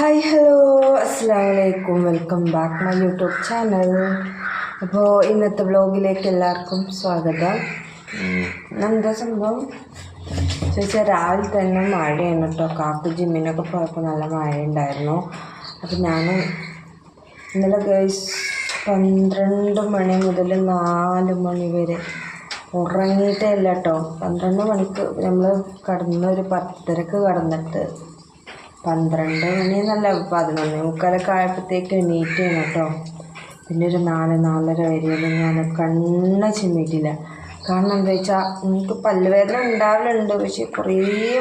Hi hello അസ്സാം വലൈക്കും welcome back my YouTube channel അപ്പോൾ ഇന്നത്തെ വ്ളോഗിലേക്ക് എല്ലാവർക്കും സ്വാഗതം. എന്താ സംഭവം? ചോദിച്ചാൽ രാവിലെ തന്നെ മഴയാണ് കേട്ടോ കാക്ക് ജിമ്മിനൊക്കെ പോയപ്പോൾ നല്ല മഴ ഉണ്ടായിരുന്നു അപ്പോൾ ഞാൻ ഇന്നലെ ഗേഴ്സ് പന്ത്രണ്ട് മണി മുതൽ നാല് മണി വരെ ഉറങ്ങിയിട്ടേ ഇല്ല കേട്ടോ പന്ത്രണ്ട് മണിക്ക് നമ്മൾ കടന്ന് ഒരു പത്തരക്ക് കടന്നിട്ട് പന്ത്രണ്ട് മണി എന്നല്ല പതിനൊന്ന് മുക്കാലൊക്കെ ആയപ്പോഴത്തേക്ക് എണീറ്റാണ് കേട്ടോ. പിന്നെ ഒരു നാല് നാലര വരെയൊന്നും ഞാൻ കണ്ണ ചിമ്മിട്ടില്ല കാരണം എന്താ വെച്ചാൽ എനിക്ക് പല്ലുവേദന ഉണ്ടാവലുണ്ട് പക്ഷേ കുറേ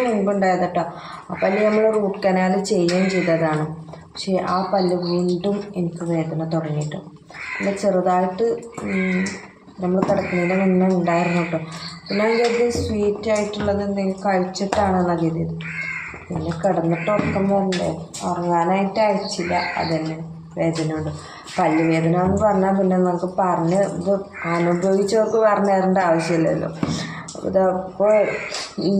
മുൻപുണ്ടായത് കേട്ടോ. ആ പല്ല് നമ്മൾ റൂട്ട് കനാൽ ചെയ്യുകയും ചെയ്തതാണ്. പക്ഷേ ആ പല്ല് വീണ്ടും എനിക്ക് വേദന തുടങ്ങിയിട്ടു. പിന്നെ ചെറുതായിട്ട് നമ്മൾ കിടക്കുന്നതിന് മുന്നേ ഉണ്ടായിരുന്നു കേട്ടോ. പിന്നെ ഞാൻ കരുതി സ്വീറ്റ് ആയിട്ടുള്ളത് എന്തെങ്കിലും കഴിച്ചിട്ടാണെന്നാണ് കരുതിയത്. പിന്നെ കിടന്നിട്ട് ഉറക്കം വരണ്ടേ ഉറങ്ങാനായിട്ട് അയച്ചില്ല. അതന്നെ വേദന പല്ല് വേദന എന്ന് പറഞ്ഞാൽ പിന്നെ നമുക്ക് പറഞ്ഞ് ഇത് അനുഭവിച്ചവർക്ക് പറഞ്ഞു തരേണ്ട ആവശ്യമില്ലല്ലോ. അപ്പോൾ ഇതപ്പോൾ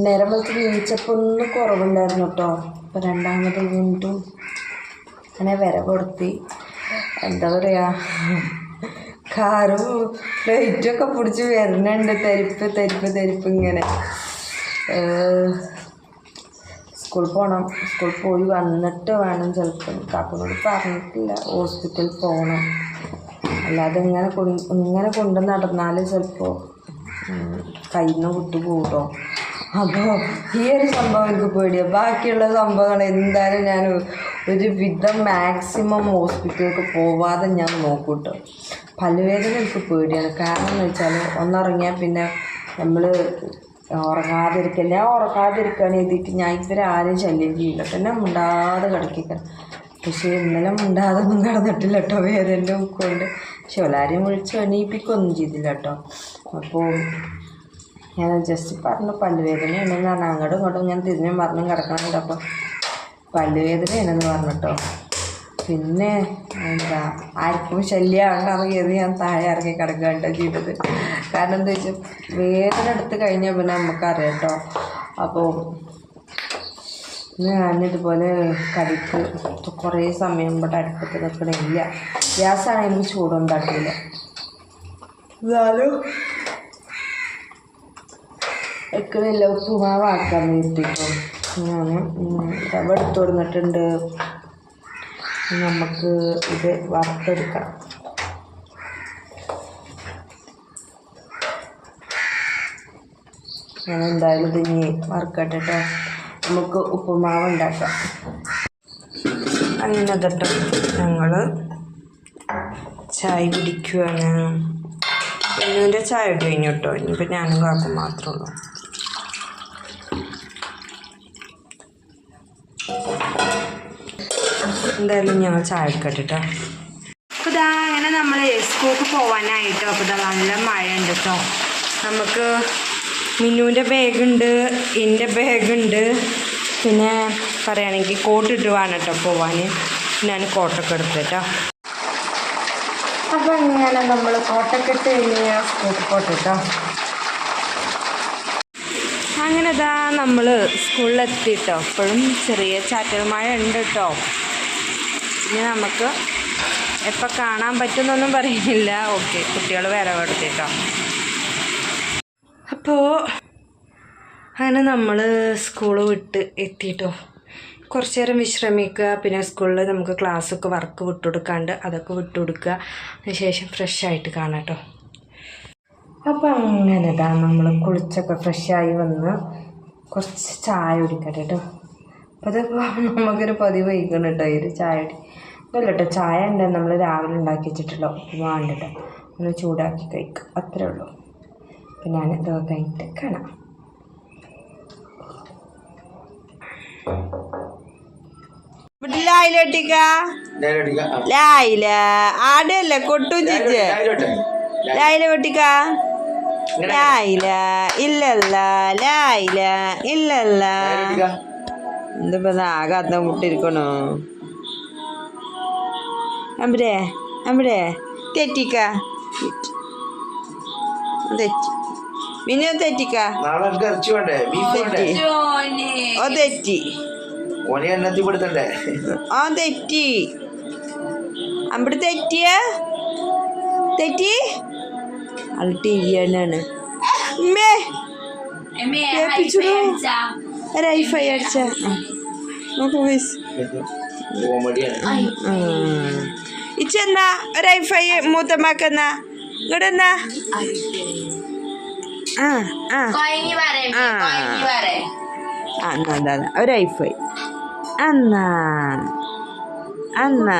നേരം വെച്ച് വീഴ്ചപ്പോൾ ഒന്ന് കുറവുണ്ടായിരുന്നു കേട്ടോ അപ്പോൾ രണ്ടാമത് വീണ്ടും അങ്ങനെ വിര കൊടുത്തി. എന്താ പറയുക കാറും ലൈറ്റൊക്കെ പിടിച്ച് വരുന്നുണ്ട് തരിപ്പ് തരിപ്പ് തരിപ്പ് ഇങ്ങനെ. സ്കൂളിൽ പോകണം സ്കൂളിൽ പോയി വന്നിട്ട് വേണം ചിലപ്പോൾ കാക്കനോട് പറഞ്ഞിട്ടില്ല. ഹോസ്പിറ്റലിൽ പോകണം അല്ലാതെ ഇങ്ങനെ ഇങ്ങനെ കൊണ്ട് നടന്നാൽ ചിലപ്പോൾ കയ്യിൽ നിന്ന് വിട്ടു കൂട്ടോ അപ്പോൾ ഈ ഒരു സംഭവം എനിക്ക് പേടിയാണ് ബാക്കിയുള്ള സംഭവങ്ങൾ എന്തായാലും ഞാൻ ഒരു വിധം മാക്സിമം ഹോസ്പിറ്റലിലേക്ക് പോവാതെ ഞാൻ നോക്കൂട്ടോ. പല്ലുവേദന എനിക്ക് പേടിയാണ്. കാരണം എന്ന് വെച്ചാൽ ഒന്നിറങ്ങിയാൽ പിന്നെ നമ്മൾ ഉറങ്ങാതിരിക്കുക ഞാൻ ഉറങ്ങാതിരിക്കുകയാണ് എഴുതിയിട്ട് ഞാൻ ഇതുവരെ ആരും ശല്യം ചെയ്യില്ല. തന്നെ മുണ്ടാതെ കിടക്കിക്കണം. പക്ഷേ ഇന്നലെ മുണ്ടാതെ ഒന്നും കിടന്നിട്ടില്ല കേട്ടോ. വേദന്റെ ഉക്കൊണ്ട് പക്ഷെ എല്ലാവരെയും വിളിച്ച് എണീപ്പിക്കൊന്നും ചെയ്തില്ല കേട്ടോ. അപ്പോൾ ഞാൻ ജസ്റ്റ് പറഞ്ഞു പല്ലുവേദനയാണെന്ന് പറഞ്ഞാൽ അങ്ങോട്ടും ഇങ്ങോട്ടും ഞാൻ തിരിഞ്ഞും പറഞ്ഞും കിടക്കണുണ്ട് അപ്പോൾ പല്ലുവേദനയാണെന്ന് പറഞ്ഞിട്ടോ പിന്നെ എന്താ ആർക്കും ശല്യമാകണ്ടെന്ന് കരുതി ഞാൻ താഴെ ഇറങ്ങി കിടക്കുകയാണ് ചെയ്തത്. കാരണം എന്താ വെച്ചാൽ വേദന എടുത്ത് കഴിഞ്ഞാൽ പിന്നെ നമുക്കറിയാം കേട്ടോ അപ്പോൾ ഞാനിതുപോലെ കടിക്ക് കുറേ സമയം ഇവിടെ അടുപ്പത്ത് നിൽക്കണില്ല ഗ്യാസാണെങ്കിൽ ചൂടുണ്ടാക്കില്ല എന്നാലും വെക്കണില്ല. ഉപ്പുമാവാക്കാൻ വേണ്ടിയിട്ടോ ഞാൻ റവ എടുത്തു കൊടുത്തിട്ടുണ്ട്. നമുക്ക് ഇത് വറുത്തെടുക്കണം ഞാൻ എന്തായാലും ഇത് ഇനി വറുക്കട്ടെ ട്ടോ. നമുക്ക് ഉപ്പുമാവ് ഉണ്ടാക്കാം. അങ്ങനെ കേട്ടോ ഞങ്ങൾ ചായ കുടിക്കുകയാണ് പെണ്ണുവിന്റെ ചായ കഴിഞ്ഞു കേട്ടോ ഇനിയിപ്പോൾ ഞാനും കാക്കും മാത്രമേ ഉള്ളൂ. എന്തായാലും ഞങ്ങൾ ചായ എടുക്കട്ടെ കേട്ടോ അപ്പോൾ ഇതാ അങ്ങനെ നമ്മൾ സ്കൂൾക്ക് പോകാനായിട്ടോ അപ്പോൾ നല്ല മഴ ഉണ്ട് കേട്ടോ നമുക്ക് മിന്നുവിന്റെ ബാഗുണ്ട് എന്റെ ബാഗുണ്ട്. പിന്നെ പറയുകയാണെങ്കിൽ കോട്ടിട്ട് വേണം കേട്ടോ പോവാൻ. ഞാൻ കോട്ടൊക്കെ എടുത്തു കേട്ടോ അപ്പോൾ അങ്ങനെ നമ്മൾ കോട്ടൊക്കെ ഇട്ട് കഴിഞ്ഞ് സ്കൂട്ടർ പോട്ടെ കേട്ടോ. അങ്ങനെ ഇതാ നമ്മൾ സ്കൂളിലെത്തി കേട്ടോ. ഇപ്പോഴും ചെറിയ ചാറ്റൽ മഴ ഉണ്ട് കേട്ടോ. ഇനി നമുക്ക് എപ്പോൾ കാണാൻ പറ്റുന്നൊന്നും പറയുന്നില്ല. ഓക്കെ കുട്ടികൾ വേറെ കൊടുത്തിട്ടോ അപ്പോൾ അങ്ങനെ നമ്മൾ സ്കൂൾ വിട്ട് എത്തിയിട്ടോ കുറച്ച് നേരം വിശ്രമിക്കുക പിന്നെ സ്കൂളിൽ നമുക്ക് ക്ലാസ്സൊക്കെ വർക്ക് വിട്ടുകൊടുക്കാണ്ട് അതൊക്കെ വിട്ടുകൊടുക്കുക. അതിനുശേഷം ഫ്രഷ് ആയിട്ട് കാണാം കേട്ടോ അപ്പോൾ അങ്ങനെ ഇതാ നമ്മൾ കുളിച്ചൊക്കെ ഫ്രഷായി വന്ന് കുറച്ച് ചായ കുടിക്കട്ടെ കേട്ടോ അപ്പോൾ നമുക്കൊരു പതിവ് വൈകണം കേട്ടോ ഒരു ചായ കുടി ഇതല്ല കേട്ടോ ചായ ഉണ്ട് നമ്മൾ രാവിലെ ഉണ്ടാക്കി വെച്ചിട്ടുള്ളൂ കേട്ടോ ഒന്ന് ചൂടാക്കി കഴിക്കും. അത്രേ ഉള്ളൂ. അപ്പം ഞാൻ ഇതൊക്കെ കഴിഞ്ഞിട്ട് കാണാം. ലായില. ആടല്ല കൊട്ടും ചിച്ച്. ലായില പൊട്ടിക്ക ലായില ഇല്ലല്ല. ലായില. ഇല്ലല്ല. എന്തിപ്പോ ആകെ അത്തം മുട്ടിരിക്കണോ. അമ്പരേ അമ്പരേ തെറ്റിക്ക. തെറ്റി. പിന്നെ തെറ്റിക്ക നാളെ എനിക്ക് ഇറച്ചി വേണ്ടേ? ബീഫ് വേണ്ടേ? ഓ തെറ്റി. ഓനെ എണ്ണത്തി പെടുത്തണ്ടേ ആ തെറ്റി. അവിടെ തെറ്റിയ? തെറ്റി? ആൾ ടി വി ആണ് മേ കേൾപ്പിച്ചിടൂ. ഒരൈഫൈ അടിച്ച. നോക്ക് പോയിസ് കോമഡിയാണ് ഇച്ചെന്നാ റൈഫൈ മൂത്തമ്മക്കെന്നാ. ഇങ്ങടെന്നാ കൊയങ്ങി പറയും ആ. എന്നാ എന്നാ, എന്നാ.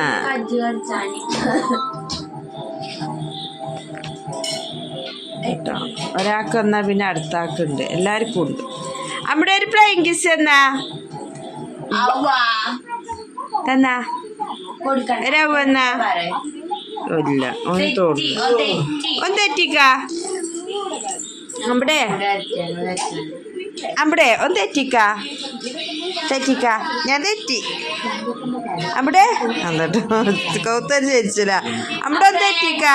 കേട്ടോ. ഒരാൾക്ക് എന്നാ പിന്നെ അടുത്ത ആൾക്കുണ്ട് എല്ലാവർക്കും ഉണ്ട്. അവിടെ ഒരു ഫ്ലൈങ് കിസ് എന്നാ തന്നാ? കൊടുക്കണ്ട രവ് എന്നാ ഇല്ല ഒന്ന് തോന്നുന്നു. ഒന്ന് തെറ്റിക്ക? അവിടെ അമ്പടെ. അവിടെ ഒന്ന് തെറ്റിക്ക. തെറ്റിക്ക. ഞാൻ തെറ്റി. അവിടെ എന്നിട്ട് കൗത്തരിച്ചില്ല അവിടെ ഒന്ന് തെറ്റിക്ക.